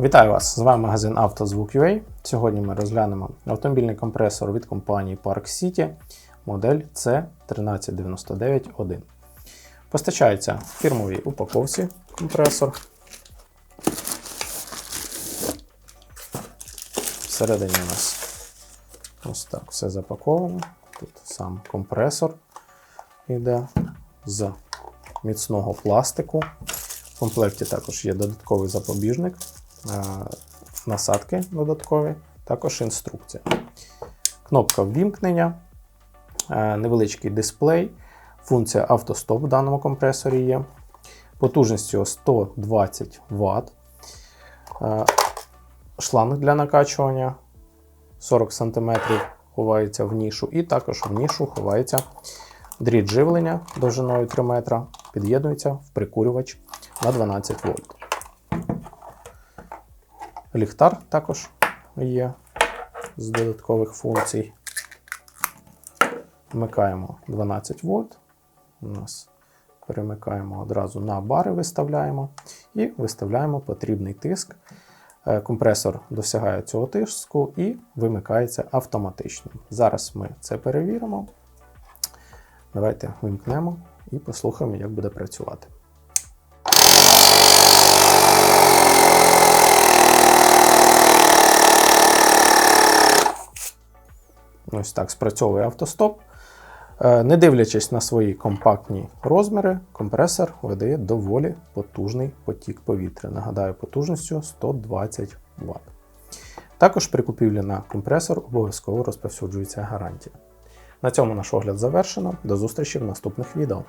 Вітаю вас! З вами магазин «Автозвук.UA». Сьогодні ми розглянемо автомобільний компресор від компанії Park City модель C13991. Постачається в фірмовій упаковці компресор. Всередині у нас ось так все запаковано. Тут сам компресор йде з міцного пластику. В комплекті також є додатковий запобіжник, насадки додаткові, також інструкція. Кнопка ввімкнення, е, невеличкий дисплей, функція автостоп в даному компресорі є. Потужністю 120 Вт. Е, Шланг для накачування 40 см ховається в нішу, і також в нішу ховається дріт живлення довжиною 3 метра, під'єднується в прикурювач на 12 вольт. Ліхтар також є з додаткових функцій. Вмикаємо 12 вольт. У нас перемикаємо одразу на бари, виставляємо і виставляємо потрібний тиск. Е, Компресор досягає цього тиску і вимикається автоматично. Зараз ми це перевіримо. Давайте вимкнемо і послухаємо, як буде працювати. Ось так спрацьовує автостоп. Е, не дивлячись на свої компактні розміри, компресор видає доволі потужний потік повітря. Нагадаю, потужністю 120 Вт. Також при купівлі на компресор обов'язково розповсюджується гарантія. На цьому наш огляд завершено. До зустрічі в наступних відео.